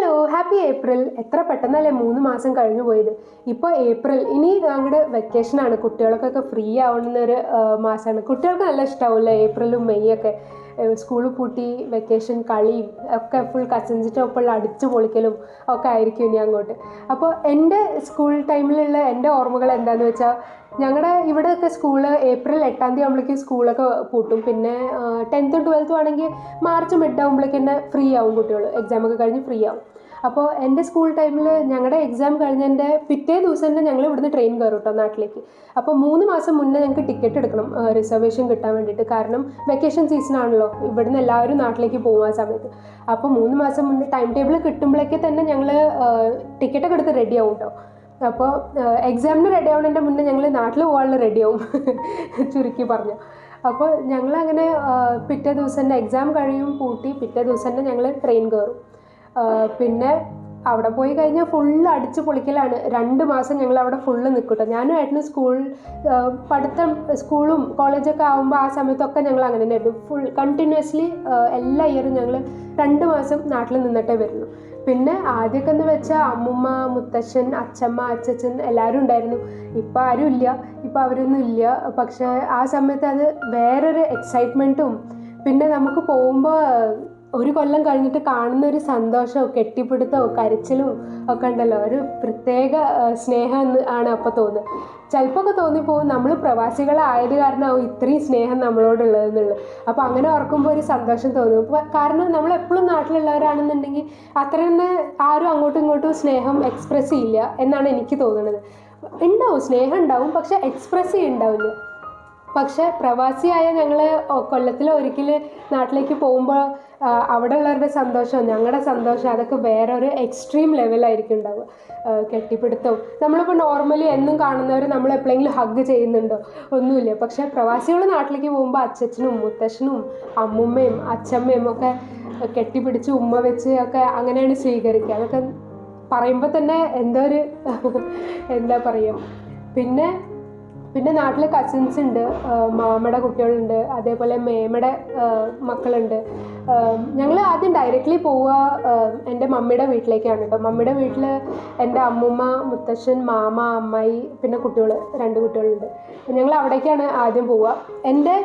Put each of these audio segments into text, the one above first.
Hello happy April എത്ര പെട്ടെന്നല്ലേ മൂന്ന് മാസം കഴിഞ്ഞു പോയത്? ഇപ്പോൾ ഏപ്രിൽ ഇനി ഞങ്ങളുടെ വെക്കേഷനാണ് കുട്ടികൾക്കൊക്കെ ഫ്രീ ആവുന്ന ഒരു മാസമാണ് കുട്ടികൾക്ക് നല്ല ഇഷ്ടാവില്ല? ഏപ്രിലും മെയ് ഒക്കെ. സ്കൂൾ പൂട്ടി വെക്കേഷൻ കളിയും ഒക്കെ ഫുൾ കസിൻസിന്റെ ഒപ്പമുള്ള അടിച്ചു പൊളിക്കലും ഒക്കെ ആയിരിക്കും ഇനി അങ്ങോട്ട്. അപ്പോൾ എന്റെ സ്കൂൾ ടൈമിലുള്ള എന്റെ ഓർമ്മകൾ എന്താണെന്ന് വെച്ചാൽ ഞങ്ങളുടെ ഇവിടെയൊക്കെ സ്കൂൾ ഏപ്രിൽ എട്ടാം തീയതി ആകുമ്പോഴേക്കും സ്കൂളൊക്കെ പൂട്ടും. പിന്നെ ടെൻത്തും ട്വൽത്തും ആണെങ്കിൽ മാർച്ച് മിഡ് ആകുമ്പോഴേക്കും തന്നെ ഫ്രീ ആവും കുട്ടികൾ എക്സാമൊക്കെ കഴിഞ്ഞ് ഫ്രീ ആവും. അപ്പോൾ എന്റെ സ്കൂൾ ടൈമിൽ ഞങ്ങളുടെ എക്സാം കഴിഞ്ഞതിന്റെ പിറ്റേ ദിവസം തന്നെ ഞങ്ങൾ ഇവിടുന്ന് ട്രെയിൻ കയറും കേട്ടോ നാട്ടിലേക്ക്. അപ്പോൾ മൂന്ന് മാസം മുന്നേ ഞങ്ങൾക്ക് ടിക്കറ്റ് എടുക്കണം റിസർവേഷൻ കിട്ടാൻ വേണ്ടിയിട്ട്. കാരണം വെക്കേഷൻ സീസൺ ആണല്ലോ ഇവിടുന്ന് എല്ലാവരും നാട്ടിലേക്ക് പോകും ആ സമയത്ത്. അപ്പോൾ മൂന്ന് മാസം മുന്നേ ടൈം ടേബിൾ കിട്ടുമ്പോഴേക്ക് തന്നെ ഞങ്ങൾ ടിക്കറ്റൊക്കെ എടുത്ത് റെഡി ആവും കേട്ടോ അപ്പോൾ എക്സാമിന് റെഡി ആവുന്നതിന്റെ മുന്നേ ഞങ്ങൾ നാട്ടിൽ പോകാനുള്ള റെഡി ആവും ചുരുക്കി പറഞ്ഞു. അപ്പോൾ ഞങ്ങളങ്ങനെ പിറ്റേ ദിവസം തന്നെ എക്സാം കഴിയും പൂട്ടി പിറ്റേ ദിവസം തന്നെ ഞങ്ങൾ ട്രെയിൻ കയറും പിന്നെ അവിടെ പോയി കഴിഞ്ഞാൽ ഫുള്ള് അടിച്ച് പൊളിക്കലാണ്. രണ്ട് മാസം ഞങ്ങൾ അവിടെ ഫുള്ള് നിൽക്കട്ടോ ഞാനും ഏട്ടനും സ്കൂൾ പഠിത്തം സ്കൂളും കോളേജൊക്കെ ആകുമ്പോൾ ആ സമയത്തൊക്കെ ഞങ്ങൾ അങ്ങനെ തന്നെയായിരുന്നു ഫുൾ കണ്ടിന്യൂസ്ലി എല്ലാ ഇയറും ഞങ്ങൾ രണ്ട് മാസം നാട്ടിൽ നിന്നിട്ടേ വരുന്നു. പിന്നെ ആദ്യമൊക്കെ എന്ന് വെച്ചാൽ അമ്മുമ്മ മുത്തശ്ശൻ അച്ഛമ്മ അച്ചച്ചൻ എല്ലാവരും ഉണ്ടായിരുന്നു. ഇപ്പം ആരും ഇല്ല. ഇപ്പം അവരൊന്നും ഇല്ല. പക്ഷേ ആ സമയത്ത് അത് വേറൊരു എക്സൈറ്റ്മെന്റും പിന്നെ നമുക്ക് പോകുമ്പോൾ ഒരു കൊല്ലം കഴിഞ്ഞിട്ട് കാണുന്ന ഒരു സന്തോഷവും കെട്ടിപ്പിടുത്തവും കരച്ചിലും ഒക്കെ ഉണ്ടല്ലോ. ഒരു പ്രത്യേക സ്നേഹം ആണ് അപ്പോൾ തോന്നുന്നത്. ചിലപ്പോൾ ഒക്കെ തോന്നിപ്പോവും നമ്മൾ പ്രവാസികളായത് കാരണമാവും ഇത്രയും സ്നേഹം നമ്മളോടുള്ളതെന്നുള്ളത് അപ്പോൾ അങ്ങനെ ഓർക്കുമ്പോൾ ഒരു സന്തോഷം തോന്നും. കാരണം നമ്മൾ എപ്പോഴും നാട്ടിലുള്ളവരാണെന്നുണ്ടെങ്കിൽ അത്ര തന്നെ ആരും അങ്ങോട്ടും ഇങ്ങോട്ടും സ്നേഹം എക്സ്പ്രസ് ചെയ്യില്ല എന്നാണ് എനിക്ക് തോന്നുന്നത് ഉണ്ടാവും സ്നേഹം ഉണ്ടാവും പക്ഷെ എക്സ്പ്രസ് ചെയ്യുന്നുണ്ടാവില്ല പക്ഷെ പ്രവാസിയായ ഞങ്ങൾ കൊല്ലത്തിൽ ഒരിക്കൽ നാട്ടിലേക്ക് പോകുമ്പോൾ അവിടെ ഉള്ളവരുടെ സന്തോഷം ഞങ്ങളുടെ സന്തോഷം അതൊക്കെ വേറെ ഒരു എക്സ്ട്രീം ലെവലായിരിക്കും ഉണ്ടാവുക. കെട്ടിപ്പിടുത്തവും. നമ്മളിപ്പോൾ നോർമലി എന്നും കാണുന്നവർ നമ്മൾ എപ്പോഴെങ്കിലും ഹഗ് ചെയ്യുന്നുണ്ടോ? ഒന്നുമില്ല. പക്ഷേ പ്രവാസികൾ നാട്ടിലേക്ക് പോകുമ്പോൾ അച്ഛനും മുത്തശ്ശനും അമ്മുമ്മയും അച്ഛമ്മയും ഒക്കെ കെട്ടിപ്പിടിച്ച് ഉമ്മ വെച്ച് ഒക്കെ അങ്ങനെയാണ് സ്വീകരിക്കുക. അതൊക്കെ പറയുമ്പോൾ തന്നെ എന്തോ ഒരു എന്താ പറയുക പിന്നെ പിന്നെ നാട്ടിൽ കസിൻസ് ഉണ്ട് മാമയുടെ കുട്ടികളുണ്ട് അതേപോലെ മേമയുടെ മക്കളുണ്ട്. ഞങ്ങൾ ആദ്യം ഡയറക്റ്റ്ലി പോവുക എന്റെ മമ്മിയുടെ വീട്ടിലേക്കാണ് കേട്ടോ. മമ്മിയുടെ വീട്ടിൽ എന്റെ അമ്മുമ്മ മുത്തശ്ശൻ മാമ അമ്മായി പിന്നെ കുട്ടികൾ രണ്ട് കുട്ടികളുണ്ട്. ഞങ്ങൾ അവിടേക്കാണ് ആദ്യം പോവുക. എന്റെ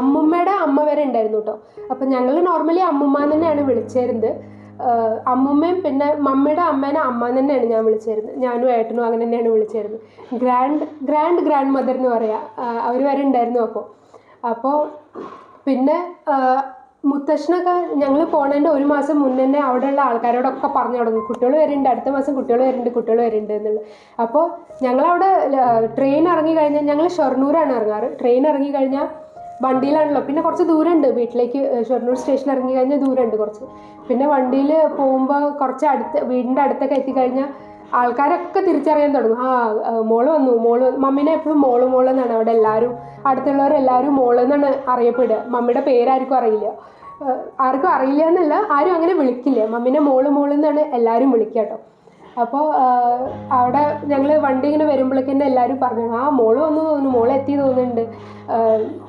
അമ്മുമ്മയുടെ അമ്മ വരെ ഉണ്ടായിരുന്നു കേട്ടോ. അപ്പം ഞങ്ങൾ നോർമലി അമ്മുമ്മ തന്നെയാണ് വിളിച്ചിരുന്നത്. അമ്മുമ്മയും പിന്നെ മമ്മിയുടെ അമ്മേനെ അമ്മ തന്നെയാണ് ഞാൻ വിളിച്ചിരുന്നത്. ഞാനും ഏട്ടനും അങ്ങനെ തന്നെയാണ് വിളിച്ചിരുന്നത്. ഗ്രാൻഡ് ഗ്രാൻഡ് ഗ്രാൻഡ് മദർ എന്ന് പറയാം. അവർ വരെ ഉണ്ടായിരുന്നു അപ്പോൾ അപ്പോൾ പിന്നെ മുത്തശ്ശനൊക്കെ ഞങ്ങൾ പോണതിന്റെ ഒരു മാസം മുന്നേ തന്നെ അവിടെയുള്ള ആൾക്കാരോടൊക്കെ പറഞ്ഞു തുടങ്ങും. കുട്ടികൾ വരുന്നുണ്ട് അടുത്ത മാസം കുട്ടികൾ വരുന്നുണ്ട് കുട്ടികൾ വരുന്നുണ്ട് എന്നുള്ളത്. അപ്പോൾ ഞങ്ങളവിടെ ട്രെയിൻ ഇറങ്ങി കഴിഞ്ഞാൽ ഞങ്ങൾ ഷൊർണൂരാണ് ഇറങ്ങാറ്. ട്രെയിൻ ഇറങ്ങി കഴിഞ്ഞാൽ വണ്ടിയിലാണല്ലോ. പിന്നെ കുറച്ച് ദൂരമുണ്ട്. വീട്ടിലേക്ക് ഷൊർണൂർ സ്റ്റേഷൻ ഇറങ്ങി കഴിഞ്ഞാൽ ദൂരമുണ്ട് കുറച്ച്. പിന്നെ വണ്ടിയിൽ പോകുമ്പോൾ കുറച്ച് അടുത്ത് വീടിന്റെ അടുത്തൊക്കെ എത്തിക്കഴിഞ്ഞാൽ ആൾക്കാരൊക്കെ തിരിച്ചറിയാൻ തുടങ്ങും. ആ മോൾ വന്നു. മോൾ മമ്മീനെ എപ്പോഴും മോൾ മോൾ എന്നാണ് അവിടെ എല്ലാവരും അടുത്തുള്ളവരെല്ലാവരും മോൾ എന്നാണ് അറിയപ്പെടുക. മമ്മിയുടെ പേരാർക്കും അറിയില്ല. ആർക്കും അറിയില്ല എന്നല്ല ആരും അങ്ങനെ വിളിക്കില്ല. മമ്മീനെ മോൾ മോൾ എന്നാണ് എല്ലാവരും വിളിക്കുക കേട്ടോ. അപ്പോൾ അവിടെ ഞങ്ങൾ വണ്ടി ഇങ്ങനെ വരുമ്പോഴേക്കും തന്നെ എല്ലാവരും പറഞ്ഞു ആ മോൾ വന്നു തോന്നുന്നു മോൾ എത്തി തോന്നുന്നുണ്ട്.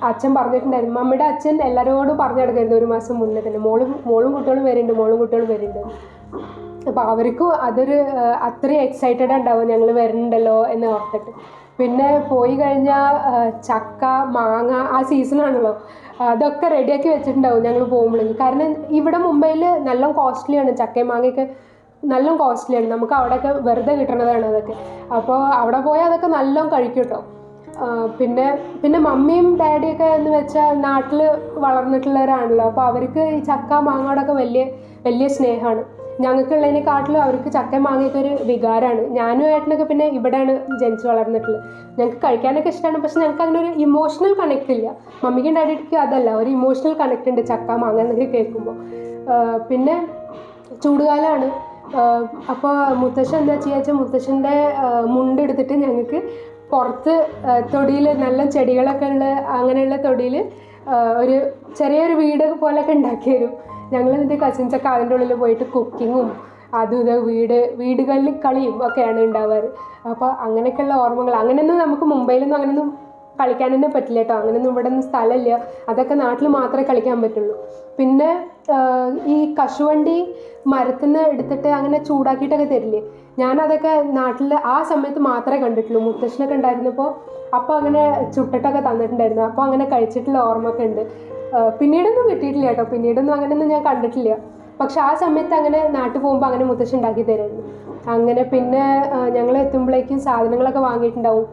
അച്ഛൻ പറഞ്ഞിട്ടുണ്ടായിരുന്നു. മമ്മിയുടെ അച്ഛൻ എല്ലാവരോടും പറഞ്ഞു ഒരു മാസം മുന്നേ തന്നെ മോളും മോളും കുട്ടികളും വരുന്നുണ്ട് മോളും കുട്ടികളും വരുന്നുണ്ട്. അപ്പോൾ അവർക്കും അതൊരു അത്രയും എക്സൈറ്റഡ് ഉണ്ടാവും ഞങ്ങൾ വരുന്നുണ്ടല്ലോ എന്ന് ഓർത്തിട്ട്. പിന്നെ പോയി കഴിഞ്ഞാൽ ചക്ക മാങ്ങ ആ സീസണാണല്ലോ അതൊക്കെ റെഡിയാക്കി വെച്ചിട്ടുണ്ടാവും ഞങ്ങൾ പോകുമ്പോഴേക്കും കാരണം ഇവിടെ മുംബൈയിൽ നല്ല കോസ്റ്റ്ലിയാണ് ചക്കയും മാങ്ങയൊക്കെ. നല്ല കോസ്റ്റ്ലിയാണ് നമുക്ക് അവിടെയൊക്കെ വെറുതെ കിട്ടണതാണ് അതൊക്കെ. അപ്പോൾ അവിടെ പോയാൽ അതൊക്കെ നല്ലോണം കഴിക്കും കേട്ടോ പിന്നെ പിന്നെ മമ്മിയും ഡാഡിയൊക്കെ എന്ന് വെച്ചാൽ നാട്ടിൽ വളർന്നിട്ടുള്ളവരാണല്ലോ. അപ്പോൾ അവർക്ക് ഈ ചക്ക മാങ്ങയോടൊക്കെ വലിയ വലിയ സ്നേഹമാണ് ഞങ്ങൾക്കുള്ളതിനെക്കാട്ടിലും അവർക്ക് ചക്ക മാങ്ങയൊക്കെ ഒരു വികാരമാണ് ഞാനും ഏട്ടനൊക്കെ പിന്നെ ഇവിടെയാണ് ജനിച്ച് വളർന്നിട്ടുള്ളത്. ഞങ്ങൾക്ക് കഴിക്കാനൊക്കെ ഇഷ്ടമാണ് പക്ഷെ ഞങ്ങൾക്ക് അങ്ങനെ ഒരു ഇമോഷണൽ കണക്ട് ഇല്ല. മമ്മിക്കും ഡാഡിക്കും അതല്ല. ഒരു ഇമോഷണൽ കണക്ട് ഉണ്ട് ചക്ക മാങ്ങ എന്നൊക്കെ കേൾക്കുമ്പോൾ പിന്നെ ചൂടുകാലമാണ് അപ്പോൾ മുത്തശ്ശൻ എന്താ ചെയ്യുക വെച്ചാൽ മുത്തശ്ശന്റെ മുണ്ട് എടുത്തിട്ട് ഞങ്ങൾക്ക് പുറത്ത് തൊടിയിൽ നല്ല ചെടികളൊക്കെ ഉള്ള അങ്ങനെയുള്ള തൊടിയിൽ ഒരു ചെറിയൊരു വീട് പോലെയൊക്കെ ഉണ്ടാക്കി തരും. ഞങ്ങൾ എന്നിട്ട് കസിൻസൊക്കെ അതിന്റെ ഉള്ളിൽ പോയിട്ട് കുക്കിങ്ങും അതും ഇത് വീട് വീടുകളിൽ കളിയും ഒക്കെയാണ് ഉണ്ടാവാറ്. അപ്പോൾ അങ്ങനെയൊക്കെയുള്ള ഓർമ്മകൾ. അങ്ങനെയൊന്നും നമുക്ക് മുംബൈയിലൊന്നും അങ്ങനെയൊന്നും കളിക്കാൻ തന്നെ പറ്റില്ല കേട്ടോ അങ്ങനെയൊന്നും ഇവിടെ ഒന്നും സ്ഥലമില്ല. അതൊക്കെ നാട്ടിൽ മാത്രമേ കളിക്കാൻ പറ്റുള്ളൂ. പിന്നെ ഈ കശുവണ്ടി മരത്തിൽ നിന്ന് എടുത്തിട്ട് അങ്ങനെ ചൂടാക്കിയിട്ടൊക്കെ തരില്ലേ? ഞാനതൊക്കെ നാട്ടിൽ ആ സമയത്ത് മാത്രമേ കണ്ടിട്ടുള്ളൂ. മുത്തശ്ശനൊക്കെ ഉണ്ടായിരുന്നപ്പോൾ അപ്പോൾ അങ്ങനെ ചുട്ടിട്ടൊക്കെ തന്നിട്ടുണ്ടായിരുന്നു. അപ്പോൾ അങ്ങനെ കഴിച്ചിട്ടുള്ള ഓർമ്മയൊക്കെ ഉണ്ട് പിന്നീടൊന്നും കിട്ടിയിട്ടില്ല കേട്ടോ പിന്നീടൊന്നും അങ്ങനെയൊന്നും ഞാൻ കണ്ടിട്ടില്ല. പക്ഷെ ആ സമയത്ത് അങ്ങനെ നാട്ടിൽ പോകുമ്പോൾ അങ്ങനെ മുത്തശ്ശി ഉണ്ടാക്കി തരുമായിരുന്നു അങ്ങനെ പിന്നെ ഞങ്ങൾ എത്തുമ്പോഴേക്കും സാധനങ്ങളൊക്കെ വാങ്ങിയിട്ടുണ്ടാവും.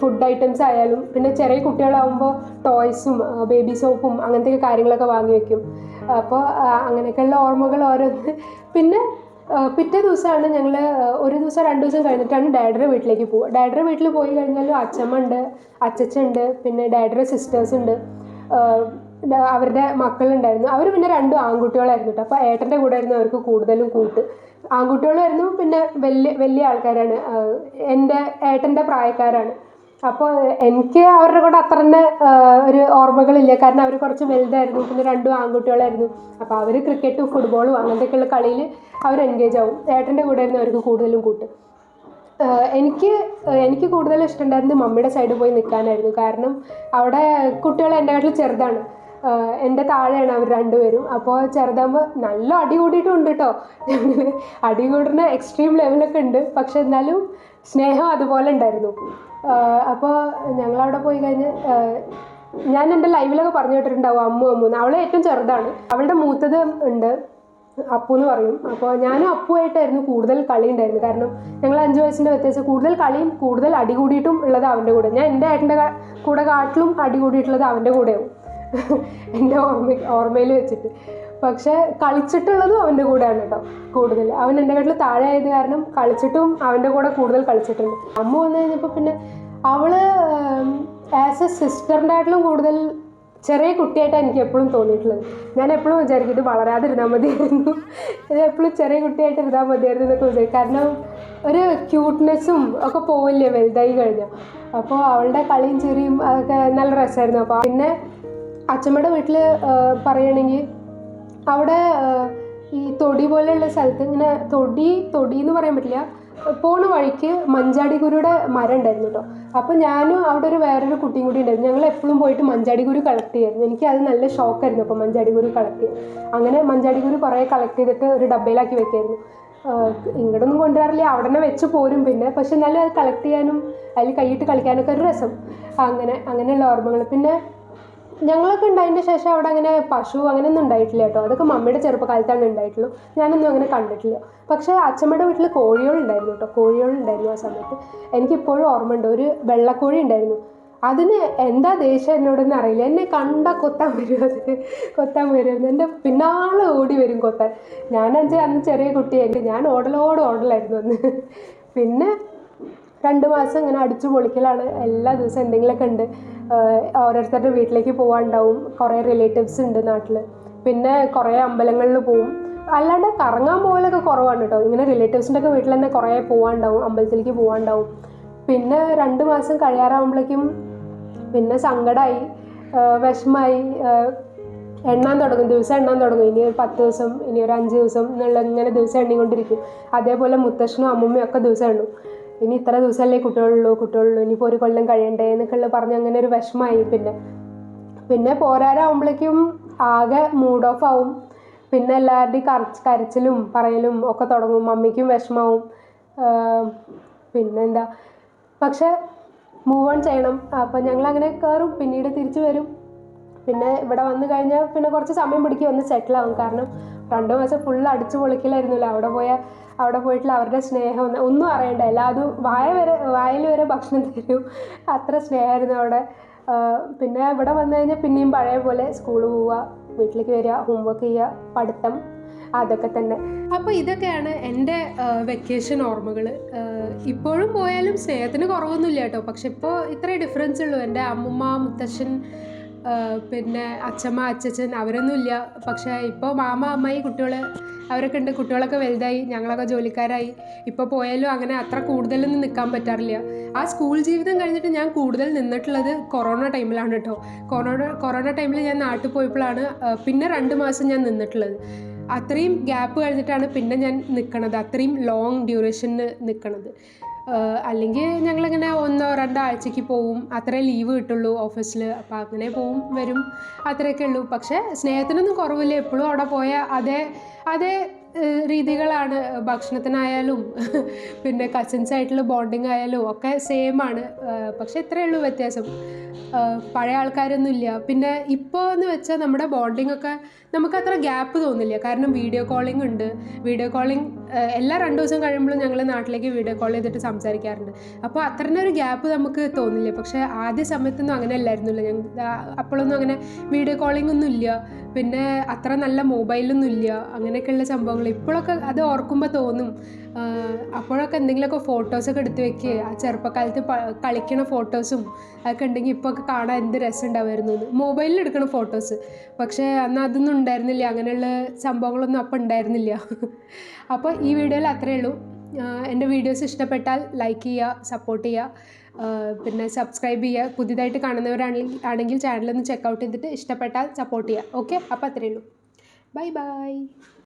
ഫുഡ് ഐറ്റംസ് ആയാലും പിന്നെ ചെറിയ കുട്ടികളാവുമ്പോൾ ടോയ്സും ബേബി സോപ്പും അങ്ങനത്തെ കാര്യങ്ങളൊക്കെ വാങ്ങി വെക്കും. അപ്പോൾ അങ്ങനെയൊക്കെയുള്ള ഓർമ്മകൾ ഓരോന്ന്. പിന്നെ പിറ്റേ ദിവസമാണ് ഞങ്ങൾ ഒരു ദിവസം രണ്ട് ദിവസം കഴിഞ്ഞിട്ടാണ് ഡാഡിയുടെ വീട്ടിലേക്ക് പോവുക. ഡാഡിയുടെ വീട്ടിൽ പോയി കഴിഞ്ഞാലും അച്ഛമ്മ ഉണ്ട് അച്ചച്ചൻ ഉണ്ട് പിന്നെ ഡാഡിയുടെ സിസ്റ്റേഴ്സ് ഉണ്ട് അവരുടെ മക്കളുണ്ടായിരുന്നു. അവർ പിന്നെ രണ്ടും ആൺകുട്ടികളായിരുന്നു കേട്ടോ. അപ്പോൾ ഏട്ടന്റെ കൂടെ ആയിരുന്നു അവർക്ക് കൂടുതലും കൂട്ട്. ആൺകുട്ടികളായിരുന്നു പിന്നെ വലിയ വലിയ ആൾക്കാരാണ്. എന്റെ ഏട്ടന്റെ പ്രായക്കാരാണ്. അപ്പോൾ എനിക്ക് അവരുടെ കൂടെ അത്ര തന്നെ ഒരു ഓർമ്മകളില്ല. കാരണം അവർ കുറച്ച് വലുതായിരുന്നു. പിന്നെ രണ്ടും ആൺകുട്ടികളായിരുന്നു. അപ്പോൾ അവർ ക്രിക്കറ്റും ഫുട്ബോളും അങ്ങനത്തെയൊക്കെയുള്ള കളിയിൽ അവർ എൻഗേജ് ആവും. ഏട്ടന്റെ കൂടെ ആയിരുന്നു അവർക്ക് കൂടുതലും കൂട്ട്. എനിക്ക് എനിക്ക് കൂടുതൽ ഇഷ്ടമുണ്ടായിരുന്നു മമ്മിയുടെ സൈഡിൽ പോയി നിൽക്കാനായിരുന്നു കാരണം അവിടെ കുട്ടികൾ എന്റെ കാട്ടിൽ ചെറുതാണ്. എന്റെ താഴെയാണ് അവർ രണ്ടുപേരും. അപ്പോൾ ചെറുതാകുമ്പോൾ നല്ല അടി കൂടിയിട്ടുണ്ട് കേട്ടോ അടി കൂടുന്ന എക്സ്ട്രീം ലെവലൊക്കെ ഉണ്ട്. പക്ഷെ എന്നാലും സ്നേഹം അതുപോലെ ഉണ്ടായിരുന്നു. അപ്പോൾ ഞങ്ങളവിടെ പോയി കഴിഞ്ഞ് ഞാൻ എന്റെ ലൈവിലൊക്കെ പറഞ്ഞു കേട്ടിട്ടുണ്ടാവും അമ്മു അമ്മു അവൾ ഏറ്റവും ചെറുതാണ്. അവളുടെ മൂത്തത് ഉണ്ട് അപ്പു എന്ന് പറയും. അപ്പോൾ ഞാനും അപ്പുമായിട്ടായിരുന്നു കൂടുതൽ കളി ഉണ്ടായിരുന്നു കാരണം ഞങ്ങൾ അഞ്ച് വയസ്സിന്റെ വ്യത്യാസം. കൂടുതൽ കളിയും കൂടുതൽ അടി കൂടിയിട്ടും ഉള്ളത് അവന്റെ കൂടെ. ഞാൻ എന്റെ ഏട്ടന്റെ കൂടെ കാട്ടിലും അടി കൂടിയിട്ടുള്ളത് അവന്റെ കൂടെയാവും. എന്റെ ഓർമ്മ ഓർമ്മയിൽ വെച്ചിട്ട്. പക്ഷേ കളിച്ചിട്ടുള്ളതും അവന്റെ കൂടെയാണ് കേട്ടോ കൂടുതൽ. അവൻ എന്റെ കാട്ടിൽ താഴെ ആയത് കാരണം കളിച്ചിട്ടും അവന്റെ കൂടെ കൂടുതൽ കളിച്ചിട്ടുണ്ട്. അമ്മ വന്നു കഴിഞ്ഞപ്പോൾ പിന്നെ അവൾ ആസ് എ സിസ്റ്ററിന്റെ ആയിട്ടും കൂടുതൽ ചെറിയ കുട്ടിയായിട്ടാണ് എനിക്ക് എപ്പോഴും തോന്നിയിട്ടുള്ളത്. ഞാൻ എപ്പോഴും വിചാരിക്കും ഇത് വളരാതിരുന്നാൽ മതിയായിരുന്നു. ഇത് എപ്പോഴും ചെറിയ കുട്ടിയായിട്ട് ഇരുന്നാൽ മതിയായിരുന്നു എന്നൊക്കെ വിചാരിക്കും. കാരണം ഒരു ക്യൂട്ട്നെസ്സും ഒക്കെ പോവില്ലേ വലുതായി കഴിഞ്ഞാൽ അപ്പോൾ അവളുടെ കളിയും ചെറിയും അതൊക്കെ നല്ല രസമായിരുന്നു. അപ്പോൾ പിന്നെ അച്ഛമ്മയുടെ വീട്ടിൽ പറയുകയാണെങ്കിൽ അവിടെ ഈ തൊടി പോലെയുള്ള സ്ഥലത്ത് ഇങ്ങനെ തൊടി തൊടി എന്ന് പറയാൻ പറ്റില്ല പോണ വഴിക്ക് മഞ്ചാടി കുരുയുടെ മരം ഉണ്ടായിരുന്നു കേട്ടോ അപ്പോൾ ഞാനും അവിടെ ഒരു വേറൊരു കുട്ടിയും കൂടി ഉണ്ടായിരുന്നു. ഞങ്ങൾ എപ്പോഴും പോയിട്ട് മഞ്ചാടി ഗുരു കളക്ട് ചെയ്യായിരുന്നു. എനിക്ക് അത് നല്ല ഷോക്കായിരുന്നു അപ്പോൾ മഞ്ചാടി ഗുരു കളക്ട് ചെയ്യാൻ. അങ്ങനെ മഞ്ചാടി ഗുരു കുറേ കളക്ട് ചെയ്തിട്ട് ഒരു ഡബ്ബയിലാക്കി വെക്കായിരുന്നു. ഇങ്ങോട്ടൊന്നും കൊണ്ടുവരാറില്ല. അവിടെ തന്നെ വെച്ച് പോരും പിന്നെ. പക്ഷെ എന്നാലും അത് കളക്ട് ചെയ്യാനും അതിൽ കൈയിട്ട് കളിക്കാനൊക്കെ ഒരു രസം. അങ്ങനെ അങ്ങനെയുള്ള ഓർമ്മകൾ. പിന്നെ ഞങ്ങളൊക്കെ ഉണ്ടായതിന്റെ ശേഷം അവിടെ അങ്ങനെ പശു അങ്ങനെയൊന്നും ഉണ്ടായിട്ടില്ല കേട്ടോ. അതൊക്കെ മമ്മിയുടെ ചെറുപ്പകാലത്താണ് ഉണ്ടായിട്ടുള്ളൂ. ഞാനൊന്നും അങ്ങനെ കണ്ടിട്ടില്ല. പക്ഷേ അച്ഛമ്മയുടെ വീട്ടിൽ കോഴികളുണ്ടായിരുന്നു കേട്ടോ. കോഴികളുണ്ടായിരുന്നു ആ സമയത്ത്. എനിക്കിപ്പോഴും ഓർമ്മയുണ്ട്. ഒരു വെള്ളക്കോഴി ഉണ്ടായിരുന്നു. അതിന് എന്താ ദേഷ്യം എന്നോടൊന്നും അറിയില്ല. എന്നെ കണ്ട കൊത്താൻ വരും അത്. കൊത്താൻ വരുമായിരുന്നു എന്റെ പിന്നാലെ ഓടി വരും കൊത്താൻ. ഞാനഞ്ച് അന്ന് ചെറിയ കുട്ടിയായിട്ട് ഞാൻ ഓടലോട് ഓടലായിരുന്നു അന്ന്. പിന്നെ രണ്ട് മാസം ഇങ്ങനെ അടിച്ചു പൊളിക്കലാണ്. എല്ലാ ദിവസവും എന്തെങ്കിലുമൊക്കെ ഉണ്ട്. ഓരോരുത്തരുടെ വീട്ടിലേക്ക് പോകാനുണ്ടാവും കുറേ റിലേറ്റീവ്സ് ഉണ്ട് നാട്ടിൽ പിന്നെ കുറേ അമ്പലങ്ങളിൽ പോവും. അല്ലാണ്ട് കറങ്ങാൻ പോകലൊക്കെ കുറവാണ് കേട്ടോ. ഇങ്ങനെ റിലേറ്റീവ്സിന്റെ ഒക്കെ വീട്ടിൽ തന്നെ കുറേ പോകാനുണ്ടാവും അമ്പലത്തിലേക്ക് പോകാനുണ്ടാവും പിന്നെ രണ്ട് മാസം കഴിയാറാകുമ്പോഴേക്കും പിന്നെ സങ്കടമായി വിഷമായി എണ്ണാൻ തുടങ്ങും. ദിവസം എണ്ണാൻ തുടങ്ങും. ഇനി ഒരു പത്ത് ദിവസം ഇനി ഒരു അഞ്ച് ദിവസം എന്നുള്ള ഇങ്ങനെ ദിവസം എണ്ണിക്കൊണ്ടിരിക്കും. അതേപോലെ മുത്തശ്ശനും അമ്മൂമ്മയും ഒക്കെ ദിവസം എണ്ണും. ഇനി ഇത്ര ദിവസമല്ലേ കുട്ടികളുള്ളൂ കുട്ടികളുള്ളൂ ഇനിയിപ്പോൾ ഒരു കൊല്ലം കഴിയണ്ടേ എന്നൊക്കെയുള്ള പറഞ്ഞ് അങ്ങനെ ഒരു വിഷമമായി പിന്നെ പിന്നെ പോരാരാകുമ്പോഴേക്കും ആകെ മൂഡ് ഓഫ് ആവും. പിന്നെ എല്ലാവരുടെയും കരച്ച് കരച്ചിലും പറയലും ഒക്കെ തുടങ്ങും. മമ്മിക്കും വിഷമാവും. പിന്നെന്താ പക്ഷെ മൂവ് ഓൺ ചെയ്യണം. അപ്പം ഞങ്ങൾ അങ്ങനെ കയറും പിന്നീട് തിരിച്ചു വരും. പിന്നെ ഇവിടെ വന്നു കഴിഞ്ഞാൽ പിന്നെ കുറച്ച് സമയം പിടിക്കും വന്ന് സെറ്റിൽ ആവും കാരണം രണ്ട് മാസം ഫുൾ അടിച്ച് പൊളിക്കലായിരുന്നല്ലോ. അവിടെ പോയ അവിടെ പോയിട്ടുള്ള അവരുടെ സ്നേഹം ഒന്ന് അറിയണ്ട. എല്ലാതും വായ വരെ വായിൽ വരെ ഭക്ഷണം തരും. അത്ര സ്നേഹമായിരുന്നു അവിടെ. പിന്നെ ഇവിടെ വന്നു കഴിഞ്ഞാൽ പിന്നെയും പഴയ പോലെ സ്കൂൾ പോവുക വീട്ടിലേക്ക് വരിക ഹോംവർക്ക് ചെയ്യുക പഠിത്തം അതൊക്കെ തന്നെ. അപ്പോൾ ഇതൊക്കെയാണ് എന്റെ വെക്കേഷൻ ഓർമ്മകൾ. ഇപ്പോഴും പോയാലും സ്നേഹത്തിന് കുറവൊന്നുമില്ല കേട്ടോ. പക്ഷെ ഇപ്പോൾ ഇത്രേ ഡിഫറൻസ് ഉള്ളൂ. എന്റെ അമ്മുമ്മ മുത്തശ്ശൻ പിന്നെ അച്ഛമ്മ അച്ഛച്ചൻ അവരൊന്നും ഇല്ല പക്ഷേ ഇപ്പോൾ മാമ അമ്മായി കുട്ടികൾ അവരൊക്കെ ഉണ്ട്. കുട്ടികളൊക്കെ വലുതായി ഞങ്ങളൊക്കെ ജോലിക്കാരായി. ഇപ്പോൾ പോയാലും അങ്ങനെ അത്ര കൂടുതലൊന്നും നിൽക്കാൻ പറ്റാറില്ല. ആ സ്കൂൾ ജീവിതം കഴിഞ്ഞിട്ട് ഞാൻ കൂടുതൽ നിന്നിട്ടുള്ളത് കൊറോണ ടൈമിലാണ് കേട്ടോ. കൊറോണ കൊറോണ ടൈമിൽ ഞാൻ നാട്ടിൽ പോയപ്പോഴാണ് പിന്നെ രണ്ട് മാസം ഞാൻ നിന്നിട്ടുള്ളത്. അത്രയും ഗ്യാപ്പ് കഴിഞ്ഞിട്ടാണ് പിന്നെ ഞാൻ നിൽക്കണത്. അത്രയും ലോങ് ഡ്യൂറേഷന് നിൽക്കണത്. അല്ലെങ്കിൽ ഞങ്ങളിങ്ങനെ ഒന്നോ രണ്ടോ ആഴ്ചയ്ക്ക് പോവും. അത്രേ ലീവ് കിട്ടുള്ളൂ ഓഫീസിൽ അപ്പോൾ അങ്ങനെ പോവും വരും. അത്രയൊക്കെ ഉള്ളൂ. പക്ഷേ സ്നേഹത്തിനൊന്നും കുറവില്ല. എപ്പോഴും അവിടെ പോയ അതേ അതേ രീതികളാണ്. ഭക്ഷണത്തിനായാലും പിന്നെ കസിൻസ് ആയിട്ടുള്ള ബോണ്ടിങ് ആയാലും ഒക്കെ സെയിം ആണ്. പക്ഷേ ഇത്രയേ ഉള്ളൂ വ്യത്യാസം. പഴയ ആൾക്കാരൊന്നും ഇല്ല. പിന്നെ ഇപ്പോൾ എന്ന് വെച്ചാൽ നമ്മുടെ ബോണ്ടിങ് ഒക്കെ നമുക്ക് അത്ര ഗ്യാപ്പ് തോന്നില്ല. കാരണം വീഡിയോ കോളിംഗ് ഉണ്ട്. വീഡിയോ കോളിംഗ് എല്ലാ രണ്ട് ദിവസം കഴിയുമ്പോഴും ഞങ്ങൾ നാട്ടിലേക്ക് വീഡിയോ കോൾ ചെയ്തിട്ട് സംസാരിക്കാറുണ്ട്. അപ്പോൾ അത്രയും ഒരു ഗ്യാപ്പ് നമുക്ക് തോന്നില്ല. പക്ഷേ ആദ്യ സമയത്തൊന്നും അങ്ങനെ അല്ലായിരുന്നില്ല. ഞങ്ങൾ അപ്പോഴൊന്നും അങ്ങനെ വീഡിയോ കോളിംഗ് ഒന്നും ഇല്ല. പിന്നെ അത്ര നല്ല മൊബൈലൊന്നും ഇല്ല. അങ്ങനെയൊക്കെയുള്ള സംഭവങ്ങൾ ഇപ്പോഴൊക്കെ അത് ഓർക്കുമ്പോൾ തോന്നും. അപ്പോഴൊക്കെ എന്തെങ്കിലുമൊക്കെ ഫോട്ടോസൊക്കെ എടുത്ത് വെക്കുക ആ ചെറുപ്പക്കാലത്ത് കളിക്കണ ഫോട്ടോസും അതൊക്കെ ഉണ്ടെങ്കിൽ ഇപ്പോൾ ഒക്കെ കാണാൻ എന്ത് രസം ഉണ്ടാവുമായിരുന്നു മൊബൈലിൽ എടുക്കണ ഫോട്ടോസ് പക്ഷേ അന്ന് അതൊന്നും ഉണ്ടായിരുന്നില്ല. അങ്ങനെയുള്ള സംഭവങ്ങളൊന്നും അപ്പോൾ ഉണ്ടായിരുന്നില്ല. അപ്പോൾ ഈ വീഡിയോയിൽ അത്രേ ഉള്ളൂ. എന്റെ വീഡിയോസ് ഇഷ്ടപ്പെട്ടാൽ ലൈക്ക് ചെയ്യുക സപ്പോർട്ട് ചെയ്യുക പിന്നെ സബ്സ്ക്രൈബ് ചെയ്യുക. പുതിയതായിട്ട് കാണുന്നവരാണെങ്കിൽ ആണെങ്കിൽ ചാനലൊന്ന് ചെക്കൗട്ട് ചെയ്തിട്ട് ഇഷ്ടപ്പെട്ടാൽ സപ്പോർട്ട് ചെയ്യുക. ഓക്കെ അപ്പോൾ അത്രയേ ഉള്ളൂ. Bye bye